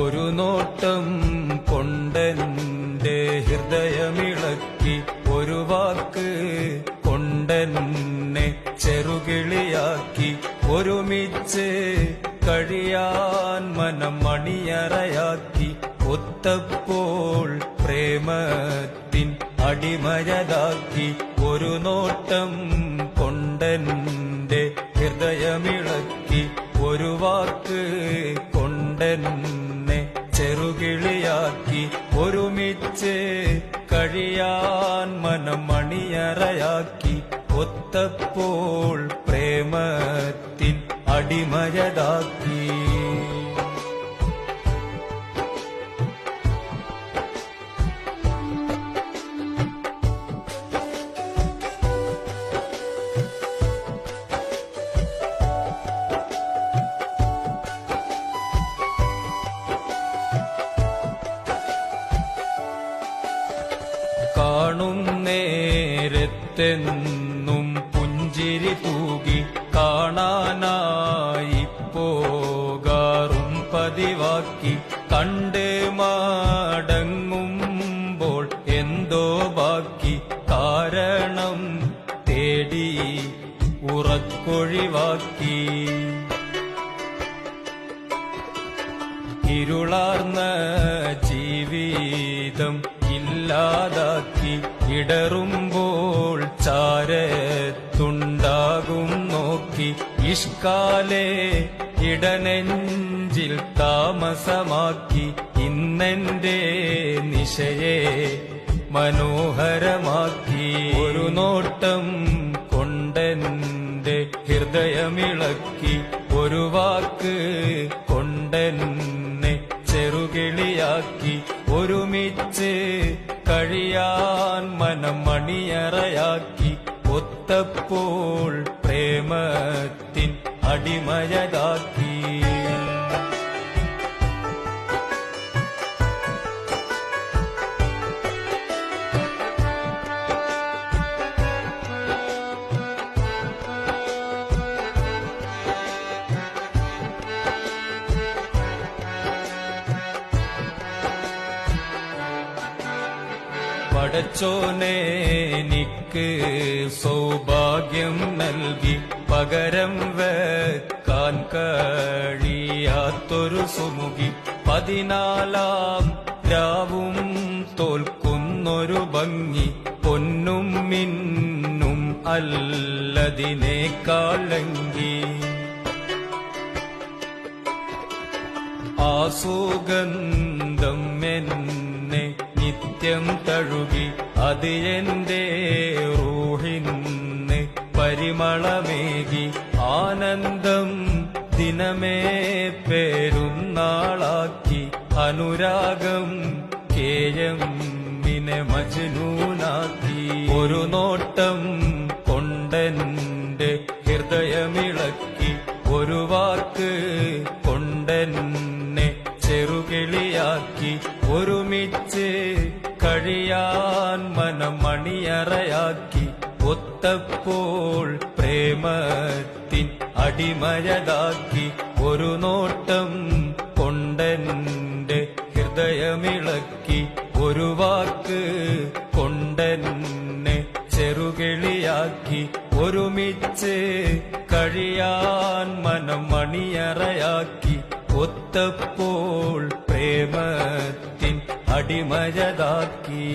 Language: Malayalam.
ഒരു നോട്ടം കൊണ്ടെന്റെ ഹൃദയമിളക്കി ഒരു വാക്ക് കൊണ്ടെന്നെ ചെറുകിളിയാക്കി ഒരുമിച്ച് കഴിയാൻ മനം മണിയറയാക്കി ഒത്തപ്പോൾ പ്രേമത്തിൻ അടിമയതാക്കി ഒരു നോട്ടം കൊണ്ടെന്റെ ഹൃദയമിളക്കി ഒരു വാക്ക് കൊണ്ടെന്നെ ചെറുകിളിയാക്കി ഒരുമിച്ച് കഴിയാൻ മനം മണിയറയാക്കി ഒത്തപ്പോൾ പ്രേമത്തിൻ അടിമയതാക്കി കാണും നേരത്തെന്നും പുഞ്ചിരി തൂകി കാണാനായി പോകാറും പതിവാക്കി കണ്ട് മടങ്ങുമ്പോൾ എന്തോ ബാക്കി. കാരണം തേടി ഉറക്കൊഴിവാക്കി. ഇരുളാർന്ന ജീവിതം ഇല്ലാതാക്കി ഇടറുമ്പോൾ ചാരത്തുണ്ടാകും നോക്കി. ഇഷ്കാലേ ഇടനെഞ്ചിൽ താമസമാക്കി. ഇന്നെന്റെ നിശയെ മനോഹരമാക്കി. ഒരു നോട്ടം കൊണ്ടെന്റെ ഹൃദയമിളക്കി. ഒരു വാക്ക് കൊണ്ടെന്നെ ചെറുകിളിയാക്കി. ഒരുമിച്ച് കഴിയാൻ മനം മണിയറയാക്കി ഒത്തപ്പോൾ പ്രേമത്തിൻ അടിമയതാക്കി പടച്ചോനെ എനിക്ക് സൗഭാഗ്യം നൽകി പകരം വെക്കാൻ കഴിയാത്തൊരു സുമുഖി. പതിനാലാം രാവും തോൽക്കുന്നൊരു ഭംഗി പൊന്നും മിന്നും അല്ലതിനേക്കാളെങ്കി ആ എന്നെ നിത്യം തഴുകി അത് എന്റെ റൂഹിന്ന് പരിമളമേകി ആനന്ദം ദിനമേ പേരുന്നാളാക്കി അനുരാഗം കേയം നിന്നെ മജ്നൂനാക്കി. ഒരു നോട്ടം കൊണ്ടെന്റെ ഹൃദയമിളക്കി ഒരു വാക്ക് കൊണ്ടെന്നെ ചെറുകിളിയാക്കി ഒരുമിച്ച് മണിയറയാക്കി ഒത്തപ്പോൾ പ്രേമത്തിൻ അടിമയതാക്കി ഒരു നോട്ടം കൊണ്ടന്റെ ഹൃദയമിളക്കി ഒരു വാക്ക് കൊണ്ടെന്നെ ചെറുകിളിയാക്കി ഒരുമിച്ച് കഴിയാൻ മനം മണിയറയാക്കി ഒത്തപ്പോൾ പ്രേമത്തിൻ അടിമയതാക്കി